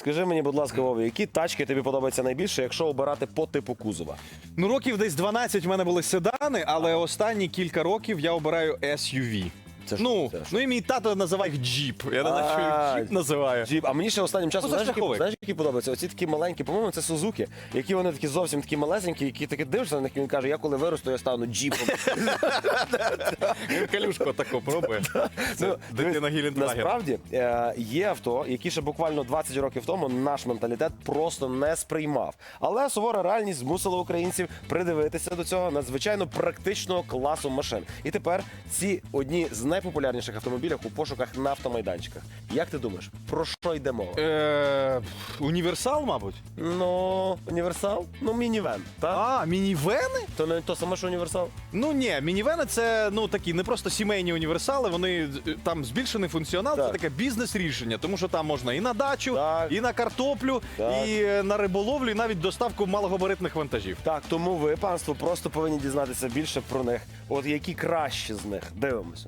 Скажи мені, будь ласка, Вові, які тачки тобі подобаються найбільше, якщо обирати по типу кузова? Ну, років десь 12 в мене були седани, але останні кілька років я обираю SUV. Це що? ну, Це що? ну і мій тато називає їх джіп. Я не знаю, що А, їх джіп називає. Джіп. А мені ще останнім часом Ну, це знаєш, які, знаєш, які подобаються? Оці такі маленькі, по-моєму, це Сузуки, які вони такі зовсім такі малесенькі, які такі дивишся на них, і він каже, я коли виросту, я стану джіпом. Він калюшку таку пробує. Це Ну, дитина дивись. Насправді е, є авто, які ще буквально 20 років тому наш менталітет просто не сприймав. Але сувора реальність змусила українців придивитися до цього надзвичайно практичного класу машин. І тепер ці одні з найпопулярніших автомобілів у пошуках на автомайданчиках. Як ти думаєш, про що йде мова? Е, універсал, мабуть. Ну, універсал? Ну, мінівен. Так? А, мінівени? То не то саме, що універсал? Ну ні, мінівени це ну такі не просто сімейні універсали. Вони е, там збільшений функціонал. Так. Це таке бізнес-рішення, тому що там можна і на дачу, Так. і на картоплю, Так. і е, на риболовлю, і навіть доставку малогабаритних вантажів. Так, тому ви, панство, просто повинні дізнатися більше про них. От які кращі з них. Дивимося.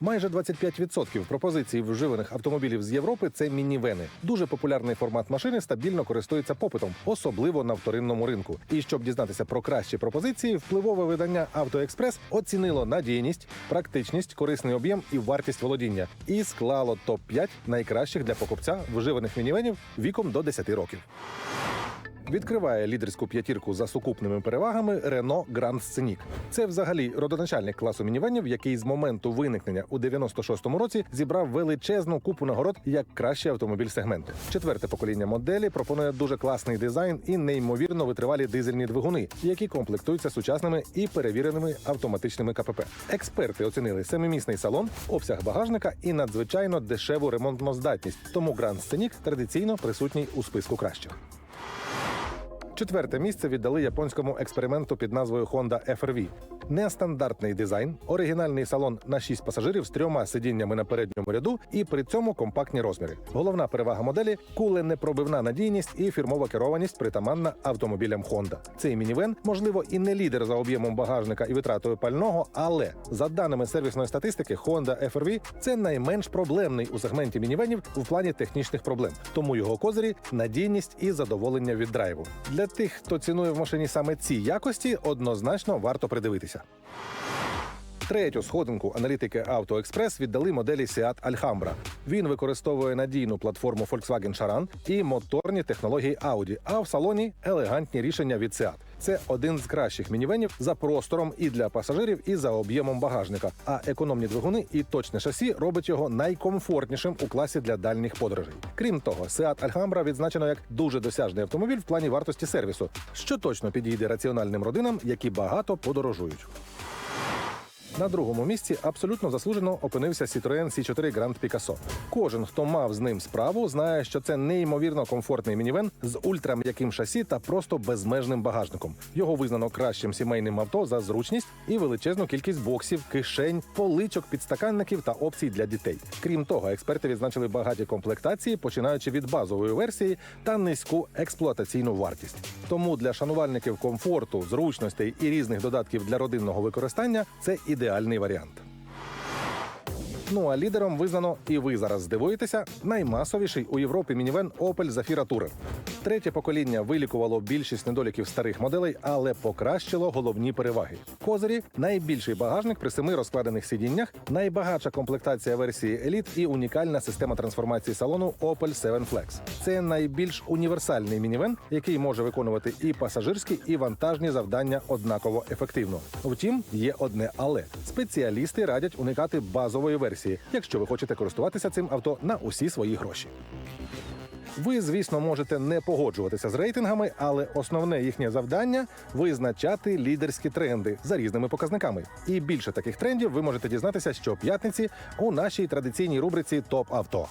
Майже 25% пропозицій вживаних автомобілів з Європи це мінівени. Дуже популярний формат машини стабільно користується попитом, особливо на вторинному ринку. І щоб дізнатися про кращі пропозиції, впливове видання «Автоекспрес» оцінило надійність, практичність, корисний об'єм і вартість володіння і склало топ 5 найкращих для покупця вживаних мінівенів віком до 10 років. Відкриває лідерську п'ятірку за сукупними перевагами Renault Grand Scenic. Це взагалі родоначальник класу мінівенів, який з моменту виникнення у 96-му році зібрав величезну купу нагород як кращий автомобіль сегменту. Четверте покоління моделі пропонує дуже класний дизайн і неймовірно витривалі дизельні двигуни, які комплектуються сучасними і перевіреними автоматичними КПП. Експерти оцінили семимісний салон, обсяг багажника і надзвичайно дешеву ремонтну здатність. Тому Grand Scenic традиційно присутній у списку кращих. Четверте місце віддали японському експерименту під назвою Honda FRV. Нестандартний дизайн, оригінальний салон на 6 пасажирів з трьома сидіннями на передньому ряду і при цьому компактні розміри. Головна перевага моделі куленепробивна надійність і фірмова керованість притаманна автомобілям Honda. Цей мінівен, можливо, і не лідер за об'ємом багажника і витратою пального, але за даними сервісної статистики, Honda FRV – це найменш проблемний у сегменті мінівенів в плані технічних проблем. Тому його козирі надійність і задоволення від драйву. Для тих, хто цінує в машині саме ці якості, однозначно варто придивитися. Третю сходинку аналітики AutoExpress віддали моделі Seat Alhambra. Він використовує надійну платформу Volkswagen Charan і моторні технології Audi, а в салоні елегантні рішення від Seat. Це один з кращих мінівенів за простором і для пасажирів, і за об'ємом багажника. А економні двигуни і точне шасі робить його найкомфортнішим у класі для дальніх подорожей. Крім того, Seat Alhambra відзначено як дуже досяжний автомобіль в плані вартості сервісу, що точно підійде раціональним родинам, які багато подорожують. На другому місці абсолютно заслужено опинився Citroën C4 Grand Picasso. Кожен, хто мав з ним справу, знає, що це неймовірно комфортний мінівен з ультрам'яким шасі та просто безмежним багажником. Його визнано кращим сімейним авто за зручність і величезну кількість боксів, кишень, поличок, підстаканників та опцій для дітей. Крім того, експерти відзначили багаті комплектації, починаючи від базової версії та низьку експлуатаційну вартість. Тому для шанувальників комфорту, зручностей і різних додатків для родинного використання це ідеальний варіант. Ну а лідером визнано, і ви зараз здивуєтеся, наймасовіший у Європі мінівен Opel Zafira Tourer. Третє покоління вилікувало більшість недоліків старих моделей, але покращило головні переваги. Козирі найбільший багажник при семи розкладених сидіннях, найбагатша комплектація версії Elite і унікальна система трансформації салону Opel 7 Flex. Це найбільш універсальний мінівен, який може виконувати і пасажирські, і вантажні завдання однаково ефективно. Втім, є одне але спеціалісти радять уникати базової версії, якщо ви хочете користуватися цим авто на усі свої гроші. Ви, звісно, можете не погоджуватися з рейтингами, але основне їхнє завдання визначати лідерські тренди за різними показниками. І більше таких трендів ви можете дізнатися щоп'ятниці у нашій традиційній рубриці Топ авто.